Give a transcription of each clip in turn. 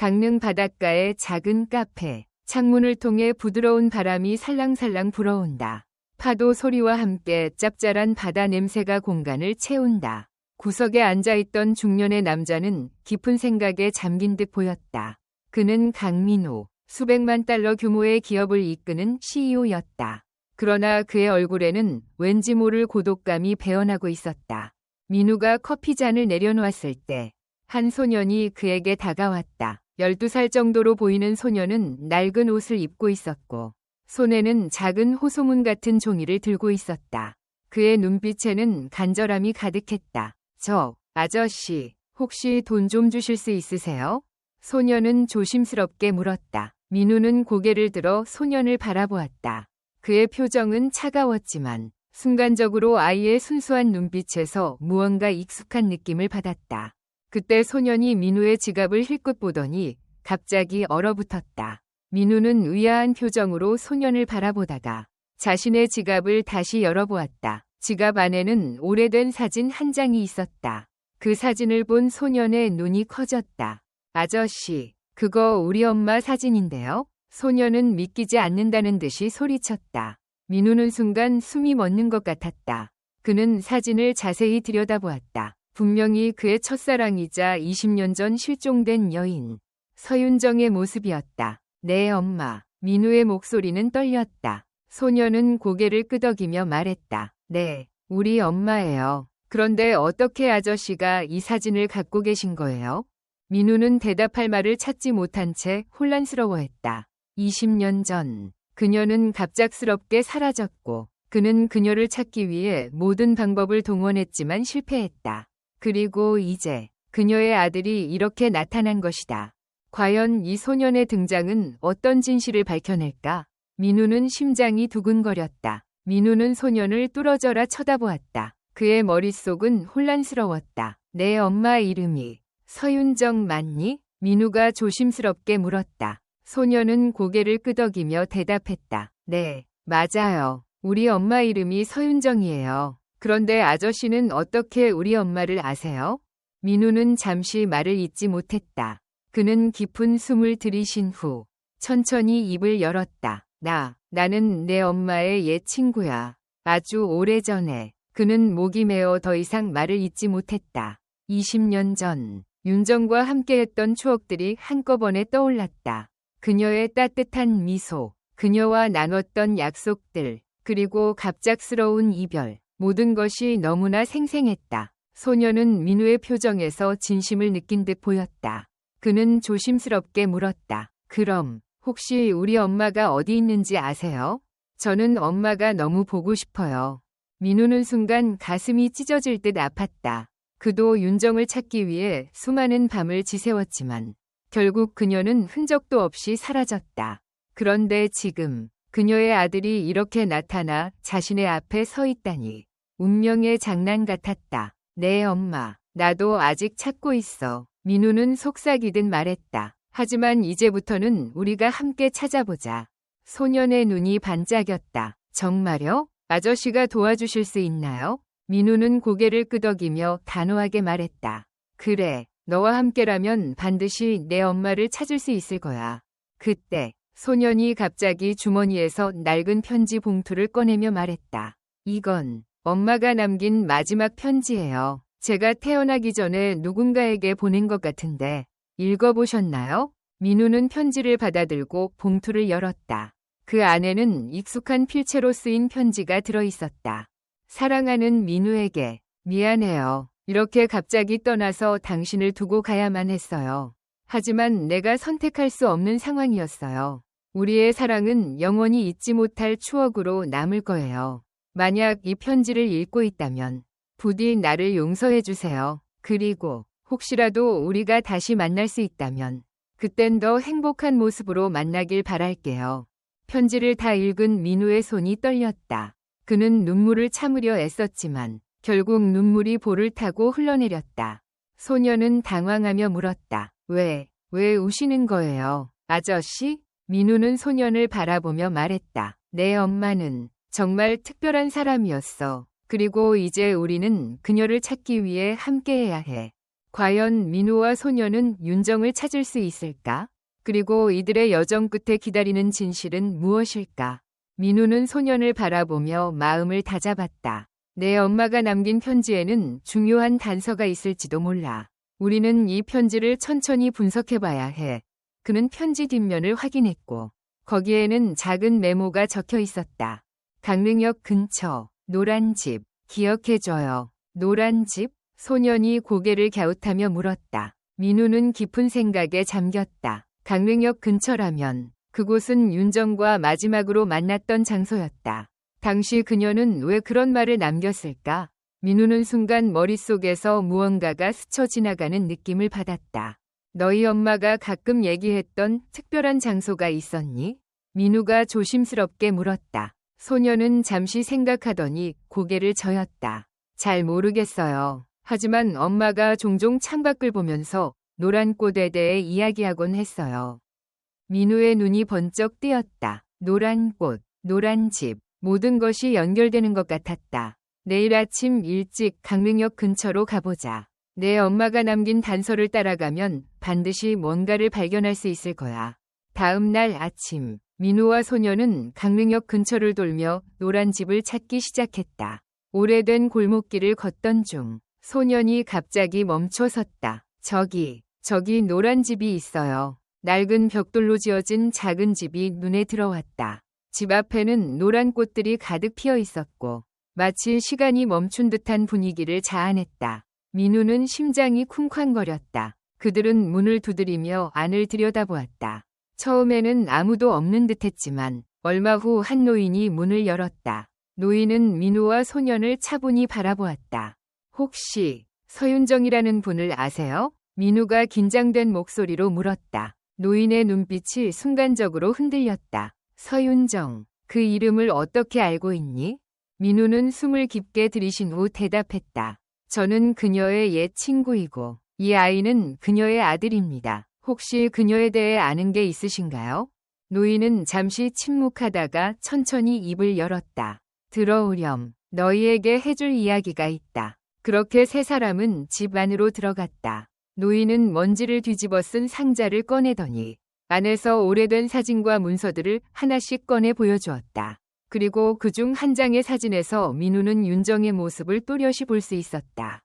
강릉 바닷가의 작은 카페. 창문을 통해 부드러운 바람이 살랑살랑 불어온다. 파도 소리와 함께 짭짤한 바다 냄새가 공간을 채운다. 구석에 앉아있던 중년의 남자는 깊은 생각에 잠긴 듯 보였다. 그는 강민호, 수백만 달러 규모의 기업을 이끄는 CEO였다. 그러나 그의 얼굴에는 왠지 모를 고독감이 배어나고 있었다. 민우가 커피잔을 내려놓았을 때 한 소년이 그에게 다가왔다. 12살 정도로 보이는 소년은 낡은 옷을 입고 있었고 손에는 작은 호소문 같은 종이를 들고 있었다. 그의 눈빛에는 간절함이 가득했다. 저, 아저씨, 혹시 돈 좀 주실 수 있으세요? 소년은 조심스럽게 물었다. 민우는 고개를 들어 소년을 바라보았다. 그의 표정은 차가웠지만 순간적으로 아이의 순수한 눈빛에서 무언가 익숙한 느낌을 받았다. 그때 소년이 민우의 지갑을 힐끗 보더니 갑자기 얼어붙었다. 민우는 의아한 표정으로 소년을 바라보다가 자신의 지갑을 다시 열어보았다. 지갑 안에는 오래된 사진 한 장이 있었다. 그 사진을 본 소년의 눈이 커졌다. 아저씨, 그거 우리 엄마 사진인데요? 소년은 믿기지 않는다는 듯이 소리쳤다. 민우는 순간 숨이 멎는 것 같았다. 그는 사진을 자세히 들여다보았다. 분명히 그의 첫사랑이자 20년 전 실종된 여인 서윤정의 모습이었다. 내 엄마. 민우의 목소리는 떨렸다. 소녀는 고개를 끄덕이며 말했다. 네, 우리 엄마예요. 그런데 어떻게 아저씨가 이 사진을 갖고 계신 거예요? 민우는 대답할 말을 찾지 못한 채 혼란스러워했다. 20년 전, 그녀는 갑작스럽게 사라졌고, 그는 그녀를 찾기 위해 모든 방법을 동원했지만 실패했다. 그리고 이제 그녀의 아들이 이렇게 나타난 것이다. 과연 이 소년의 등장은 어떤 진실을 밝혀낼까? 민우는 심장이 두근거렸다. 민우는 소년을 뚫어져라 쳐다보았다. 그의 머릿속은 혼란스러웠다. 내 엄마 이름이 서윤정 맞니? 민우가 조심스럽게 물었다. 소년은 고개를 끄덕이며 대답했다. 네, 맞아요. 우리 엄마 이름이 서윤정이에요. 그런데 아저씨는 어떻게 우리 엄마를 아세요? 민우는 잠시 말을 잇지 못했다. 그는 깊은 숨을 들이신 후 천천히 입을 열었다. 나, 나는 내 엄마의 옛 친구야. 아주 오래전에 그는 목이 메어 더 이상 말을 잇지 못했다. 20년 전 윤정과 함께했던 추억들이 한꺼번에 떠올랐다. 그녀의 따뜻한 미소, 그녀와 나눴던 약속들, 그리고 갑작스러운 이별. 모든 것이 너무나 생생했다. 소녀는 민우의 표정에서 진심을 느낀 듯 보였다. 그는 조심스럽게 물었다. 그럼 혹시 우리 엄마가 어디 있는지 아세요? 저는 엄마가 너무 보고 싶어요. 민우는 순간 가슴이 찢어질 듯 아팠다. 그도 윤정을 찾기 위해 수많은 밤을 지새웠지만 결국 그녀는 흔적도 없이 사라졌다. 그런데 지금 그녀의 아들이 이렇게 나타나 자신의 앞에 서 있다니 운명의 장난 같았다. 내 엄마, 나도 아직 찾고 있어. 민우는 속삭이듯 말했다. 하지만 이제부터는 우리가 함께 찾아보자. 소년의 눈이 반짝였다. 정말요? 아저씨가 도와주실 수 있나요? 민우는 고개를 끄덕이며 단호하게 말했다. 그래, 너와 함께라면 반드시 내 엄마를 찾을 수 있을 거야. 그때 소년이 갑자기 주머니에서 낡은 편지 봉투를 꺼내며 말했다. 이건 엄마가 남긴 마지막 편지예요. 제가 태어나기 전에 누군가에게 보낸 것 같은데 읽어보셨나요? 민우는 편지를 받아들고 봉투를 열었다. 그 안에는 익숙한 필체로 쓰인 편지가 들어 있었다. 사랑하는 민우에게 미안해요. 이렇게 갑자기 떠나서 당신을 두고 가야만 했어요. 하지만 내가 선택할 수 없는 상황이었어요. 우리의 사랑은 영원히 잊지 못할 추억으로 남을 거예요. 만약 이 편지를 읽고 있다면 부디 나를 용서해 주세요. 그리고 혹시라도 우리가 다시 만날 수 있다면 그땐 더 행복한 모습으로 만나길 바랄게요. 편지를 다 읽은 민우의 손이 떨렸다. 그는 눈물을 참으려 애썼지만 결국 눈물이 볼을 타고 흘러내렸다. 소녀는 당황하며 물었다. 왜, 왜 우시는 거예요? 아저씨? 민우는 소년을 바라보며 말했다. 내 엄마는 정말 특별한 사람이었어. 그리고 이제 우리는 그녀를 찾기 위해 함께해야 해. 과연 민우와 소녀는 윤정을 찾을 수 있을까? 그리고 이들의 여정 끝에 기다리는 진실은 무엇일까? 민우는 소년을 바라보며 마음을 다잡았다. 내 엄마가 남긴 편지에는 중요한 단서가 있을지도 몰라. 우리는 이 편지를 천천히 분석해봐야 해. 그는 편지 뒷면을 확인했고 거기에는 작은 메모가 적혀 있었다. 강릉역 근처 노란 집 기억해줘요. 노란 집? 소년이 고개를 갸웃하며 물었다. 민우는 깊은 생각에 잠겼다. 강릉역 근처라면 그곳은 윤정과 마지막으로 만났던 장소였다. 당시 그녀는 왜 그런 말을 남겼을까? 민우는 순간 머릿속에서 무언가가 스쳐 지나가는 느낌을 받았다. 너희 엄마가 가끔 얘기했던 특별한 장소가 있었니? 민우가 조심스럽게 물었다. 소녀는 잠시 생각하더니 고개를 저었다. 잘 모르겠어요. 하지만 엄마가 종종 창밖을 보면서 노란 꽃에 대해 이야기하곤 했어요. 민우의 눈이 번쩍 뜨였다. 노란 꽃, 노란 집, 모든 것이 연결되는 것 같았다. 내일 아침 일찍 강릉역 근처로 가보자. 내 엄마가 남긴 단서를 따라가면 반드시 뭔가를 발견할 수 있을 거야. 다음 날 아침, 민우와 소녀는 강릉역 근처를 돌며 노란 집을 찾기 시작했다. 오래된 골목길을 걷던 중, 소년이 갑자기 멈춰 섰다. 저기, 저기 노란 집이 있어요. 낡은 벽돌로 지어진 작은 집이 눈에 들어왔다. 집 앞에는 노란 꽃들이 가득 피어 있었고 마치 시간이 멈춘 듯한 분위기를 자아냈다. 민우는 심장이 쿵쾅거렸다. 그들은 문을 두드리며 안을 들여다보았다. 처음에는 아무도 없는 듯했지만 얼마 후 한 노인이 문을 열었다. 노인은 민우와 소년을 차분히 바라보았다. 혹시 서윤정이라는 분을 아세요? 민우가 긴장된 목소리로 물었다. 노인의 눈빛이 순간적으로 흔들렸다. 서윤정, 그 이름을 어떻게 알고 있니? 민우는 숨을 깊게 들이신 후 대답했다. 저는 그녀의 옛 친구이고 이 아이는 그녀의 아들입니다. 혹시 그녀에 대해 아는 게 있으신가요? 노인은 잠시 침묵하다가 천천히 입을 열었다. 들어오렴. 너희에게 해줄 이야기가 있다. 그렇게 세 사람은 집 안으로 들어갔다. 노인은 먼지를 뒤집어 쓴 상자를 꺼내더니 안에서 오래된 사진과 문서들을 하나씩 꺼내 보여주었다. 그리고 그 중 한 장의 사진에서 민우는 윤정의 모습을 또렷이 볼 수 있었다.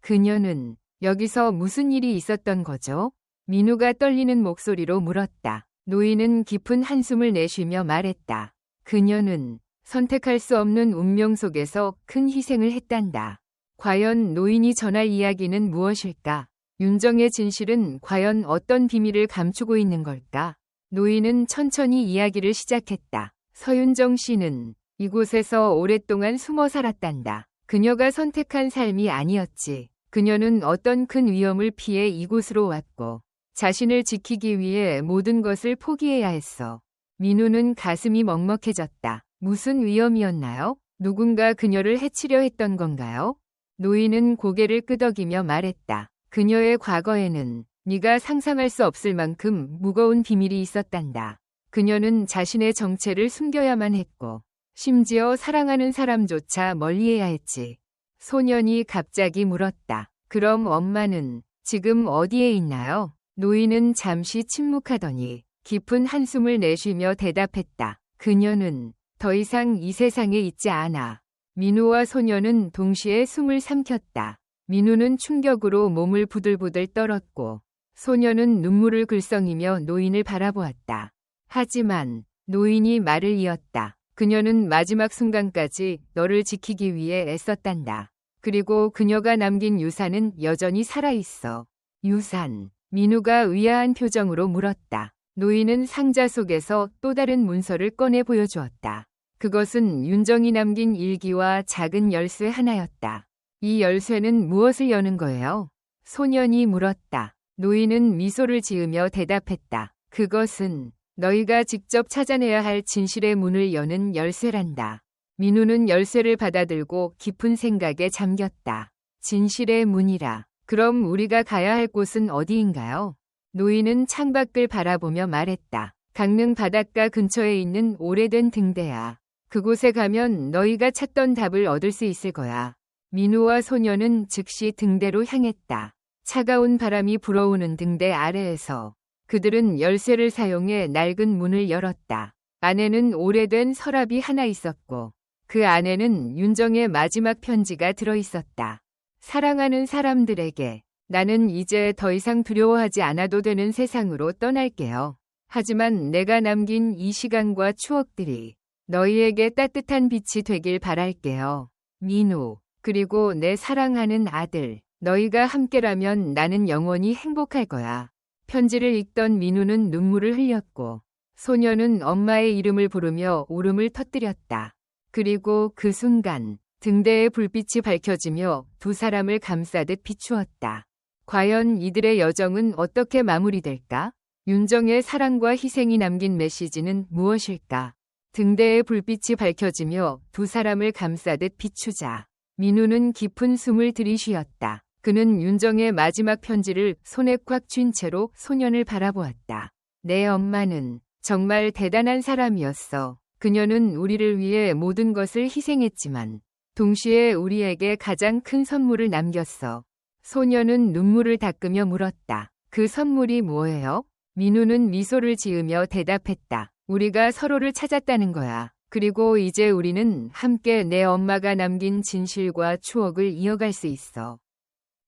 그녀는 여기서 무슨 일이 있었던 거죠? 민우가 떨리는 목소리로 물었다. 노인은 깊은 한숨을 내쉬며 말했다. 그녀는 선택할 수 없는 운명 속에서 큰 희생을 했단다. 과연 노인이 전할 이야기는 무엇일까? 윤정의 진실은 과연 어떤 비밀을 감추고 있는 걸까? 노인은 천천히 이야기를 시작했다. 서윤정 씨는 이곳에서 오랫동안 숨어 살았단다. 그녀가 선택한 삶이 아니었지. 그녀는 어떤 큰 위험을 피해 이곳으로 왔고 자신을 지키기 위해 모든 것을 포기해야 했어. 민우는 가슴이 먹먹해졌다. 무슨 위험이었나요? 누군가 그녀를 해치려 했던 건가요? 노인은 고개를 끄덕이며 말했다. 그녀의 과거에는 네가 상상할 수 없을 만큼 무거운 비밀이 있었단다. 그녀는 자신의 정체를 숨겨야만 했고 심지어 사랑하는 사람조차 멀리해야 했지. 소년이 갑자기 물었다. 그럼 엄마는 지금 어디에 있나요? 노인은 잠시 침묵하더니 깊은 한숨을 내쉬며 대답했다. 그녀는 더 이상 이 세상에 있지 않아. 민우와 소녀는 동시에 숨을 삼켰다. 민우는 충격으로 몸을 부들부들 떨었고 소녀는 눈물을 글썽이며 노인을 바라보았다. 하지만 노인이 말을 이었다. 그녀는 마지막 순간까지 너를 지키기 위해 애썼단다. 그리고 그녀가 남긴 유산은 여전히 살아있어. 유산. 민우가 의아한 표정으로 물었다. 노인은 상자 속에서 또 다른 문서를 꺼내 보여주었다. 그것은 윤정이 남긴 일기와 작은 열쇠 하나였다. 이 열쇠는 무엇을 여는 거예요? 소년이 물었다. 노인은 미소를 지으며 대답했다. 그것은 너희가 직접 찾아내야 할 진실의 문을 여는 열쇠란다. 민우는 열쇠를 받아들고 깊은 생각에 잠겼다. 진실의 문이라. 그럼 우리가 가야 할 곳은 어디인가요? 노인은 창밖을 바라보며 말했다. 강릉 바닷가 근처에 있는 오래된 등대야. 그곳에 가면 너희가 찾던 답을 얻을 수 있을 거야. 민우와 소녀는 즉시 등대로 향했다. 차가운 바람이 불어오는 등대 아래에서 그들은 열쇠를 사용해 낡은 문을 열었다. 안에는 오래된 서랍이 하나 있었고 그 안에는 윤정의 마지막 편지가 들어 있었다. 사랑하는 사람들에게 나는 이제 더 이상 두려워하지 않아도 되는 세상으로 떠날게요. 하지만 내가 남긴 이 시간과 추억들이 너희에게 따뜻한 빛이 되길 바랄게요. 민우, 그리고 내 사랑하는 아들, 너희가 함께라면 나는 영원히 행복할 거야. 편지를 읽던 민우는 눈물을 흘렸고 소녀는 엄마의 이름을 부르며 울음을 터뜨렸다. 그리고 그 순간 등대의 불빛이 밝혀지며 두 사람을 감싸듯 비추었다. 과연 이들의 여정은 어떻게 마무리될까? 윤정의 사랑과 희생이 남긴 메시지는 무엇일까? 등대의 불빛이 밝혀지며 두 사람을 감싸듯 비추자. 민우는 깊은 숨을 들이쉬었다. 그는 윤정의 마지막 편지를 손에 꽉 쥔 채로 소년을 바라보았다. 내 엄마는 정말 대단한 사람이었어. 그녀는 우리를 위해 모든 것을 희생했지만 동시에 우리에게 가장 큰 선물을 남겼어. 소녀는 눈물을 닦으며 물었다. 그 선물이 뭐예요? 민우는 미소를 지으며 대답했다. 우리가 서로를 찾았다는 거야. 그리고 이제 우리는 함께 내 엄마가 남긴 진실과 추억을 이어갈 수 있어.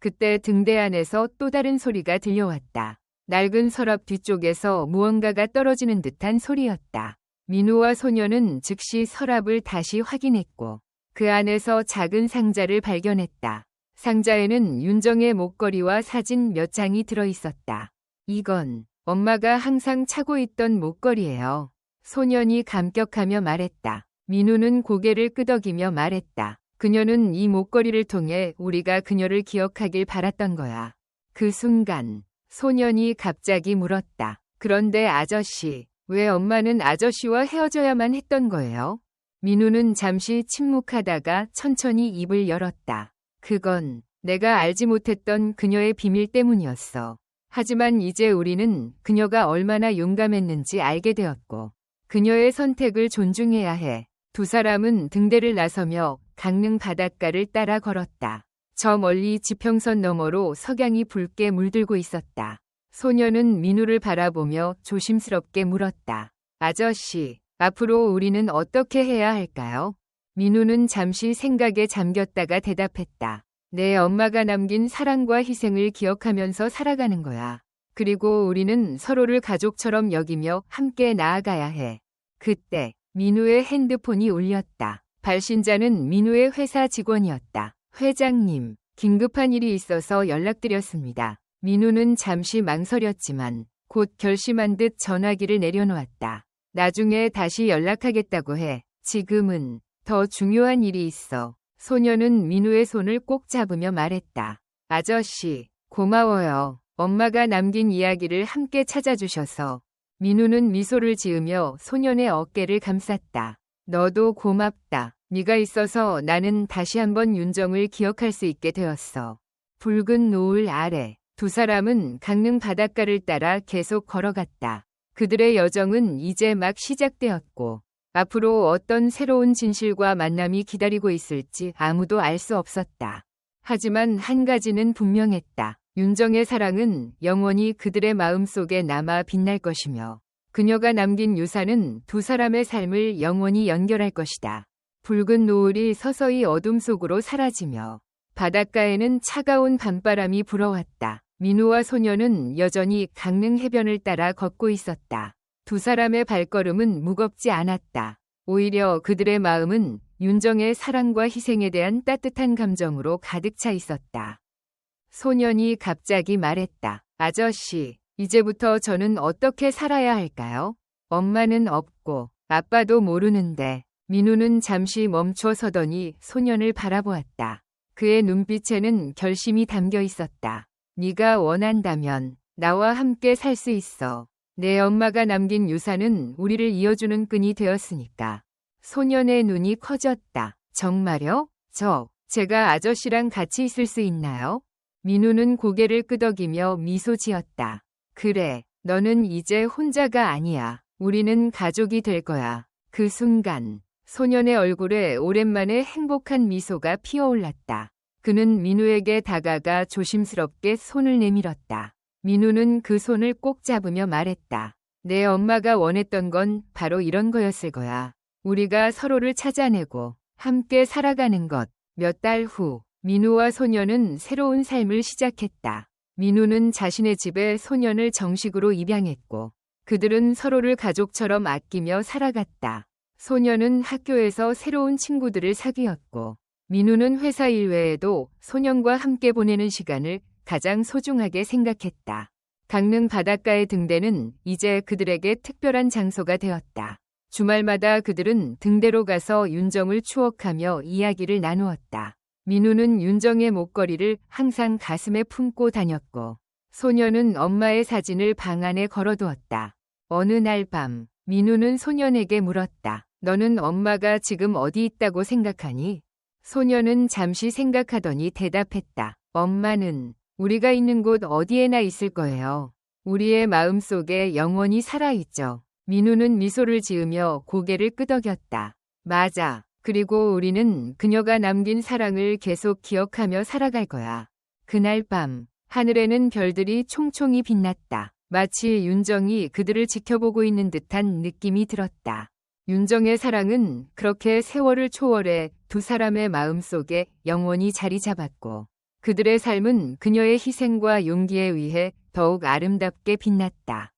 그때 등대 안에서 또 다른 소리가 들려왔다. 낡은 서랍 뒤쪽에서 무언가가 떨어지는 듯한 소리였다. 민우와 소녀는 즉시 서랍을 다시 확인했고 그 안에서 작은 상자를 발견했다. 상자에는 윤정의 목걸이와 사진 몇 장이 들어 있었다. 이건 엄마가 항상 차고 있던 목걸이에요. 소년이 감격하며 말했다. 민우는 고개를 끄덕이며 말했다. 그녀는 이 목걸이를 통해 우리가 그녀를 기억하길 바랐던 거야. 그 순간 소년이 갑자기 물었다. 그런데 아저씨, 왜 엄마는 아저씨와 헤어져야만 했던 거예요? 민우는 잠시 침묵하다가 천천히 입을 열었다. 그건 내가 알지 못했던 그녀의 비밀 때문이었어. 하지만 이제 우리는 그녀가 얼마나 용감했는지 알게 되었고, 그녀의 선택을 존중해야 해. 두 사람은 등대를 나서며 강릉 바닷가를 따라 걸었다. 저 멀리 지평선 너머로 석양이 붉게 물들고 있었다. 소녀는 민우를 바라보며 조심스럽게 물었다. 아저씨, 앞으로 우리는 어떻게 해야 할까요? 민우는 잠시 생각에 잠겼다가 대답했다. 내 엄마가 남긴 사랑과 희생을 기억하면서 살아가는 거야. 그리고 우리는 서로를 가족처럼 여기며 함께 나아가야 해. 그때 민우의 핸드폰이 울렸다. 발신자는 민우의 회사 직원이었다. 회장님, 긴급한 일이 있어서 연락드렸습니다. 민우는 잠시 망설였지만 곧 결심한 듯 전화기를 내려놓았다. 나중에 다시 연락하겠다고 해. 지금은 더 중요한 일이 있어. 소녀는 민우의 손을 꼭 잡으며 말했다. 아저씨, 고마워요. 엄마가 남긴 이야기를 함께 찾아주셔서. 민우는 미소를 지으며 소년의 어깨를 감쌌다. 너도 고맙다. 네가 있어서 나는 다시 한번 윤정을 기억할 수 있게 되었어. 붉은 노을 아래 두 사람은 강릉 바닷가를 따라 계속 걸어갔다. 그들의 여정은 이제 막 시작되었고 앞으로 어떤 새로운 진실과 만남이 기다리고 있을지 아무도 알 수 없었다. 하지만 한 가지는 분명했다. 윤정의 사랑은 영원히 그들의 마음속에 남아 빛날 것이며 그녀가 남긴 유산은 두 사람의 삶을 영원히 연결할 것이다. 붉은 노을이 서서히 어둠 속으로 사라지며 바닷가에는 차가운 밤바람이 불어왔다. 민우와 소녀는 여전히 강릉 해변을 따라 걷고 있었다. 두 사람의 발걸음은 무겁지 않았다. 오히려 그들의 마음은 윤정의 사랑과 희생에 대한 따뜻한 감정으로 가득 차 있었다. 소년이 갑자기 말했다. 아저씨, 이제부터 저는 어떻게 살아야 할까요? 엄마는 없고 아빠도 모르는데 민우는 잠시 멈춰 서더니 소년을 바라보았다. 그의 눈빛에는 결심이 담겨 있었다. 네가 원한다면 나와 함께 살 수 있어. 내 엄마가 남긴 유산은 우리를 이어주는 끈이 되었으니까. 소년의 눈이 커졌다. 정말요? 저, 제가 아저씨랑 같이 있을 수 있나요? 민우는 고개를 끄덕이며 미소 지었다. 그래, 너는 이제 혼자가 아니야. 우리는 가족이 될 거야. 그 순간, 소년의 얼굴에 오랜만에 행복한 미소가 피어올랐다. 그는 민우에게 다가가 조심스럽게 손을 내밀었다. 민우는 그 손을 꼭 잡으며 말했다. 내 엄마가 원했던 건 바로 이런 거였을 거야. 우리가 서로를 찾아내고 함께 살아가는 것. 몇 달 후, 민우와 소녀는 새로운 삶을 시작했다. 민우는 자신의 집에 소년을 정식으로 입양했고, 그들은 서로를 가족처럼 아끼며 살아갔다. 소녀는 학교에서 새로운 친구들을 사귀었고, 민우는 회사 일 외에도 소년과 함께 보내는 시간을 가장 소중하게 생각했다. 강릉 바닷가의 등대는 이제 그들에게 특별한 장소가 되었다. 주말마다 그들은 등대로 가서 윤정을 추억하며 이야기를 나누었다. 민우는 윤정의 목걸이를 항상 가슴에 품고 다녔고, 소녀는 엄마의 사진을 방 안에 걸어두었다. 어느 날 밤, 민우는 소년에게 물었다. 너는 엄마가 지금 어디 있다고 생각하니? 소녀는 잠시 생각하더니 대답했다. 엄마는 우리가 있는 곳 어디에나 있을 거예요. 우리의 마음 속에 영원히 살아있죠. 민우는 미소를 지으며 고개를 끄덕였다. 맞아. 그리고 우리는 그녀가 남긴 사랑을 계속 기억하며 살아갈 거야. 그날 밤, 하늘에는 별들이 총총히 빛났다. 마치 윤정이 그들을 지켜보고 있는 듯한 느낌이 들었다. 윤정의 사랑은 그렇게 세월을 초월해 두 사람의 마음 속에 영원히 자리 잡았고, 그들의 삶은 그녀의 희생과 용기에 의해 더욱 아름답게 빛났다.